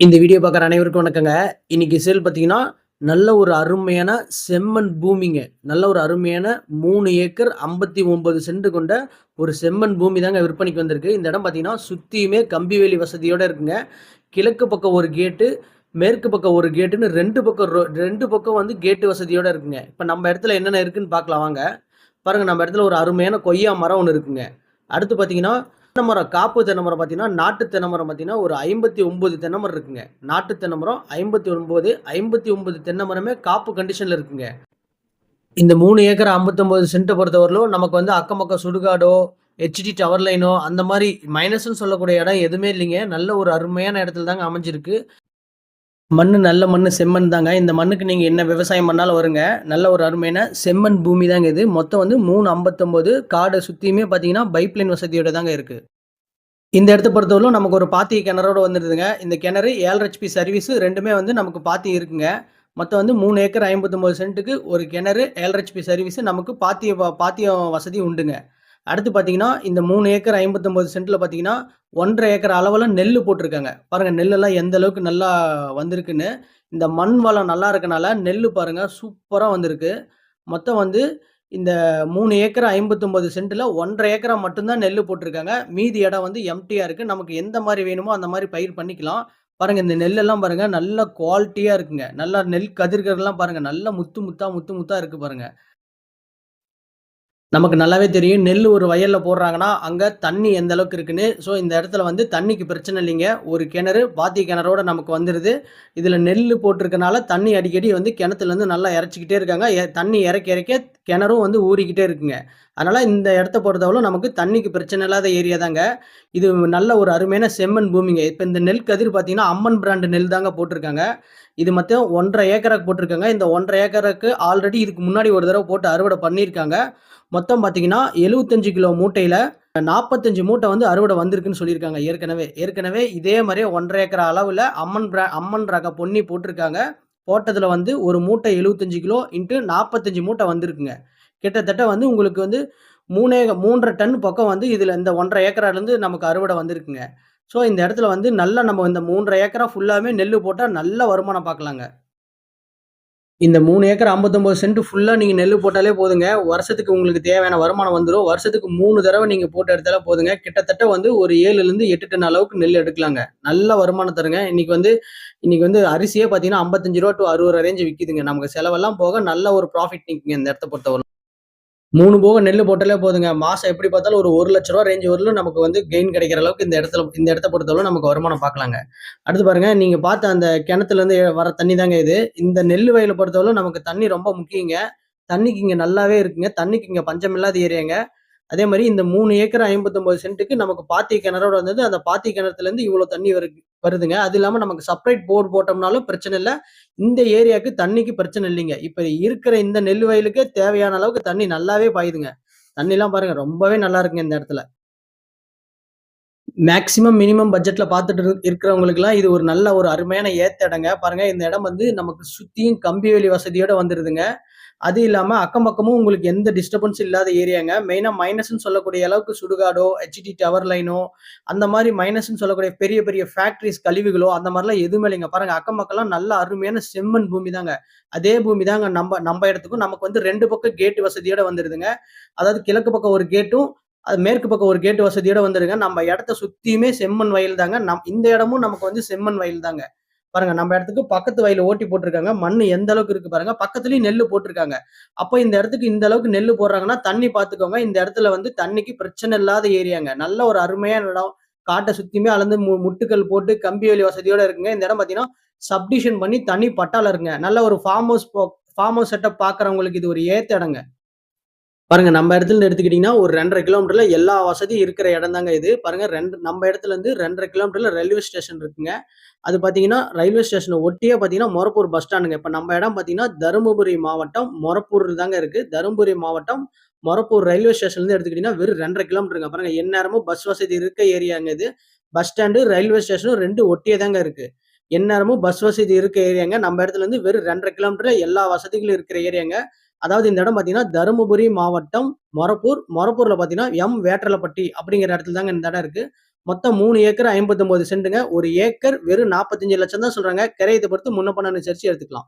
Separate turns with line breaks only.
இந்த வீடியோ பார்க்குற அனைவருக்கும் வணக்கங்க. இன்றைக்கி சேல் பார்த்தீங்கன்னா, நல்ல ஒரு அருமையான செம்மண் பூமிங்க. நல்ல ஒரு அருமையான மூணு ஏக்கர் 59 சென்ட் கொண்ட ஒரு செம்மண் பூமி தாங்க விற்பனைக்கு வந்திருக்கு. இந்த இடம் பார்த்தீங்கன்னா, சுற்றியுமே கம்பி வேலி இருக்குங்க. கிழக்கு பக்கம் ஒரு கேட்டு, மேற்கு பக்கம் ஒரு கேட்டுன்னு ரெண்டு பக்கம் ரோ ரெண்டு பக்கம் வந்து கேட்டு வசதியோடு இருக்குங்க. இப்போ நம்ம இடத்துல என்னென்ன இருக்குன்னு பார்க்கலாம் வாங்க. பாருங்கள் நம்ம இடத்துல ஒரு அருமையான கொய்யா மரம் ஒன்று இருக்குங்க. அடுத்து பார்த்தீங்கன்னா, தென்னை மரம் காப்பு தென்னமரம் பார்த்தீங்கன்னா, நாட்டு தென்னமரம் பார்த்தீங்கன்னா, ஒரு 59 தென்னை தென்னமரம் இருக்குங்க. நாட்டு தென்னமரம் ஐம்பத்தி ஒன்பது ஐம்பத்தி ஒன்பது தென்னமரமே காப்பு கண்டிஷனில் இருக்குங்க. இந்த மூணு ஏக்கர் ஐம்பத்தொம்பது சென்ட்டை பொறுத்தவரையிலும் நமக்கு வந்து அக்கம் பக்கம் சுடுகாடோ, ஹெச்டி டவர் லைனோ அந்த மாதிரி மைனஸ்ன்னு சொல்லக்கூடிய இடம் எதுவுமே இல்லைங்க. நல்ல ஒரு அருமையான இடத்துல தாங்க அமைஞ்சிருக்கு. மண் நல்ல மண் செம்மண் தாங்க. இந்த மண்ணுக்கு நீங்கள் என்ன விவசாயம் பண்ணாலும் வருங்க. நல்ல ஒரு அருமையான செம்மண் பூமி தாங்க இது. மொத்தம் வந்து மூணு ஐம்பத்தொம்போது காடை சுற்றியுமே பார்த்தீங்கன்னா, பைப் லைன் வசதியோட தாங்க இருக்கு. இந்த இடத்த பொறுத்தவரையிலும் நமக்கு ஒரு பாத்தி கிணறோட வந்துருதுங்க. இந்த கிணறு 7 ஹெச்பி சர்வீஸ் ரெண்டுமே வந்து நமக்கு பாத்தி இருக்குங்க. மொத்தம் வந்து மூணு ஏக்கர் 59 சென்ட்டுக்கு ஒரு கிணறு 7 ஹெச்பி சர்வீஸ் நமக்கு பாத்திய பாத்தியம் வசதி உண்டுங்க. அடுத்து பார்த்தீங்கன்னா, இந்த மூணு ஏக்கர் 59 சென்ட்ல பார்த்தீங்கன்னா, 1 1/2 ஏக்கர் அளவில் நெல் போட்டிருக்காங்க பாருங்க நெல்லெல்லாம் எந்த அளவுக்கு நல்லா வந்திருக்குன்னு. இந்த மண் வளம் நல்லா இருக்கனால நெல் பாருங்க சூப்பராக வந்திருக்கு. மொத்தம் வந்து இந்த மூணு ஏக்கர் 59 சென்ட்ல 1 1/2 ஏக்கரா போட்டிருக்காங்க மீதி இடம் வந்து எம்டியாக இருக்கு. நமக்கு எந்த மாதிரி வேணுமோ அந்த மாதிரி பயிர் பண்ணிக்கலாம். பாருங்க இந்த நெல்லெல்லாம் பாருங்க நல்ல குவாலிட்டியா இருக்குங்க. நல்லா நெல் கதிர்கள்லாம் பாருங்க நல்ல முத்து முத்தா, முத்து முத்தா இருக்கு பாருங்க. நமக்கு நல்லாவே தெரியும். நெல் ஒரு வயலில் போடுறாங்கன்னா, அங்கே தண்ணி எந்த அளவுக்கு இருக்குன்னு. ஸோ இந்த இடத்துல வந்து தண்ணிக்கு பிரச்சனை இல்லைங்க. ஒரு கிணறு பாத்தி கிணறோட நமக்கு வந்துடுது இதில் நெல் போட்டிருக்கனால தண்ணி அடிக்கடி வந்து கிணத்துலேருந்து நல்லா இறச்சிக்கிட்டே இருக்காங்க. எ தண்ணி இறக்க இறக்க கிணறும் வந்து ஊறிக்கிட்டே இருக்குங்க. அதனால் இந்த இடத்த பொறுத்தவரை நமக்கு தண்ணிக்கு பிரச்சனை இல்லாத ஏரியா தாங்க. இது நல்ல ஒரு அருமையான செம்மண் பூமிங்க. இப்போ இந்த நெல் கதிர் பார்த்தீங்கன்னா, அம்மன் பிராண்டு நெல் தாங்க போட்டிருக்காங்க. இது மொத்தம் ஒன்றரை ஏக்கராக்கு போட்டிருக்காங்க. இந்த 1 1/2 ஏக்கருக்கு ஆல்ரெடி இதுக்கு முன்னாடி ஒரு தடவை போட்டு அறுவடை பண்ணியிருக்காங்க. மொத்தம் பார்த்தீங்கன்னா, 75 கிலோ மூட்டையில் நாற்பத்தஞ்சு மூட்டை வந்து அறுவடை வந்திருக்குன்னு சொல்லியிருக்காங்க ஏற்கனவே. ஏற்கனவே இதே மாதிரியே ஒன்றரை ஏக்கர் அளவில் அம்மன் பிரா அம்மன் ரக பொன்னி போட்டிருக்காங்க. போட்டதில் வந்து ஒரு மூட்டை 75 கிலோ இன்ட்டு நாற்பத்தஞ்சு மூட்டை வந்திருக்குங்க. கிட்டத்தட்ட வந்து உங்களுக்கு வந்து 3 3 1/2 டன் பக்கம் வந்து இதில் இந்த ஒன்றரை ஏக்கராலேருந்து நமக்கு அறுவடை வந்திருக்குங்க. ஸோ இந்த இடத்துல வந்து நல்லா நம்ம இந்த 3 1/2 ஏக்கரா ஃபுல்லாகவே நெல் போட்டால் நல்ல வருமானம் பார்க்கலாங்க. இந்த மூணு ஏக்கர் 59 சென்ட் ஃபுல்லாக நீங்க நெல் போட்டாலே போதுங்க. வருஷத்துக்கு உங்களுக்கு தேவையான வருமானம் வந்துடும் வருஷத்துக்கு மூணு தடவை நீங்க போட்டு எடுத்தாலே போதுங்க. கிட்டத்தட்ட வந்து ஒரு 7லிருந்து 8 டன் அளவுக்கு நெல் எடுக்கலாங்க. நல்ல வருமானம் தருங்க. இன்னைக்கு வந்து இன்னைக்கு வந்து அரிசியே பார்த்தீங்கன்னா, ரூ. 55 டூ ரூ. 60 விற்கிதுங்க நமக்கு செலவெல்லாம் போக நல்ல ஒரு ப்ராஃபிட் நிக்குங்க இந்த இடத்த பொறுத்தவரை மூணு போக நெல் போட்டாலே போதுங்க. மாசம் எப்படி பார்த்தாலும் ஒரு ஒரு லட்ச ரூபா ரேஞ்ச் வரலும் நமக்கு வந்து கெயின் கிடைக்கிற அளவுக்கு இந்த இடத்துல இந்த இடத்த பொறுத்தளவு நமக்கு வருமானம் பார்க்கலாங்க. அடுத்து பாருங்க, நீங்க பார்த்த அந்த கிணத்துலேருந்து வர தண்ணி தாங்க இது. இந்த நெல் வயல பொறுத்தளவு நமக்கு தண்ணி ரொம்ப முக்கியங்க. தண்ணிக்கு இங்க நல்லாவே இருக்குங்க. தண்ணிக்கு இங்க பஞ்சம் இல்லாத ஏரியாங்க. அதே மாதிரி இந்த மூணு ஏக்கர் 59 சென்ட்டுக்கு நமக்கு பாத்தி கிணறோட வந்தது. அந்த பாத்தி கிணத்துலேருந்து இவ்வளோ தண்ணி வருது வருதுங்க. அது இல்லாமல் நமக்கு செப்பரேட் போர் போட்டோம்னாலும் பிரச்சனை இல்லை இந்த ஏரியாவுக்கு தண்ணிக்கு பிரச்சனை இல்லைங்க. இப்போ இருக்கிற இந்த நெல் வயலுக்கே தேவையான அளவுக்கு தண்ணி நல்லாவே பாயுதுங்க. தண்ணிலாம் பாருங்க ரொம்பவே நல்லா இருக்குங்க இந்த இடத்துல. மேக்ஸிமம் மினிமம் பட்ஜெட்ல பார்த்துட்டு இருக்கிறவங்களுக்குலாம் இது ஒரு நல்ல ஒரு அருமையான ஏத்த இடங்க. பாருங்க இந்த இடம் வந்து நமக்கு சுத்தியும் கம்பி வேலி வசதியோட வந்துருதுங்க. அது இல்லாமல் அக்கம் பக்கமும் உங்களுக்கு எந்த டிஸ்டர்பன்ஸும் இல்லாத ஏரியாங்க. மெயினாக மைனஸ்ன்னு சொல்லக்கூடிய அளவுக்கு சுடுகாடோ, ஹெச்டி டவர் லைனோ அந்த மாதிரி மைனஸ்ன்னு சொல்லக்கூடிய பெரிய பெரிய ஃபேக்ட்ரிஸ் கழிவுகளோ அந்த மாதிரிலாம் எதுவுமே இல்லைங்க. பாருங்க அக்கம் பக்கம்லாம் நல்ல அருமையான செம்மண் பூமி தாங்க. அதே பூமி தாங்க நம்ம நம்ம இடத்துக்கும் நமக்கு வந்து ரெண்டு பக்கம் கேட் வசதியோட வந்துடுதுங்க அதாவது கிழக்கு பக்கம் ஒரு கேட்டும், அது மேற்கு பக்கம் ஒரு கேட் வசதியோட வந்துருங்க. நம்ம இடத்த சுத்தியுமே செம்மண் வயல் தாங்க. நம் இந்த இடமும் நமக்கு வந்து செம்மண் வயல் தாங்க. பாருங்க நம்ம இடத்துக்கு பக்கத்து வயல ஓட்டி போட்டிருக்காங்க மண் எந்த அளவுக்கு இருக்கு பாருங்க. பக்கத்துலயும் நெல் போட்டிருக்காங்க அப்ப இந்த இடத்துக்கு இந்த அளவுக்கு நெல் போடுறாங்கன்னா, தண்ணி பார்த்துக்கோங்க. இந்த இடத்துல வந்து தண்ணிக்கு பிரச்சனை இல்லாத ஏரியாங்க. நல்ல ஒரு அருமையான இடம். காட்டை சுத்தியுமே அளந்து மு முட்டுக்கல் போட்டு கம்பி வேலி வசதியோட இருக்குங்க. இந்த இடம் பார்த்தீங்கன்னா, சப்டிஷன் பண்ணி தனி பட்டால இருங்க நல்ல ஒரு ஃபார்ம் ஹவுஸ் போ ஃபார்ம் ஹவுஸ் செட்டப் பாக்குறவங்களுக்கு இது ஒரு ஏத்த இடங்க. பாருங்க நம்ம இடத்துல எடுத்துக்கிட்டீங்கன்னா, ஒரு 2 1/2 கிலோமீட்டர்ல எல்லா வசதியும் இருக்கிற இடம் தாங்க இது. பாருங்க ரெண்டு நம்ம இடத்துல இருந்து ரெண்டரை கிலோமீட்டர்ல ரயில்வே ஸ்டேஷன் இருக்குங்க. அது பாத்தீங்கன்னா ரயில்வே ஸ்டேஷனை ஒட்டியே பார்த்தீங்கன்னா, மொரப்பூர் பஸ் ஸ்டாண்டுங்க. இப்ப நம்ம இடம் பார்த்தீங்கன்னா, தருமபுரி மாவட்டம் மொரப்பூர் தாங்க இருக்கு. தருமபுரி மாவட்டம் மொரப்பூர் ரயில்வே ஸ்டேஷன்லருந்து எடுத்துக்கிட்டீங்கன்னா, வெறும் 2 1/2 கிலோமீட்டருங்க. பாருங்க எந்நேரமும் பஸ் வசதி இருக்க ஏரியாங்க இது. பஸ் ஸ்டாண்டு, ரயில்வே ஸ்டேஷனும் ரெண்டு ஒட்டியே தாங்க இருக்கு. எந்நேரமும் பஸ் வசதி இருக்க ஏரியாங்க. நம்ம இடத்துல இருந்து வெறும் 2 1/2 கிலோமீட்டர்ல எல்லா வசதிகளும் இருக்கிற ஏரியாங்க. அதாவது இந்த இடம் பார்த்தீங்கன்னா, தருமபுரி மாவட்டம் மொரப்பூர். மொரப்பூர்ல பார்த்தீங்கன்னா, எம். வேட்டலப்பட்டி அப்படிங்கிற இடத்துல தாங்க இந்த இடம் இருக்கு. மொத்தம் மூணு ஏக்கர் 59 சென்ட்டுங்க. ஒரு ஏக்கர் வெறும் 45 லட்சம் தான் சொல்றாங்க. கிரையத்தை பொறுத்து முன்ன பின்ன அனுசரிச்சு எடுத்துக்கலாம்.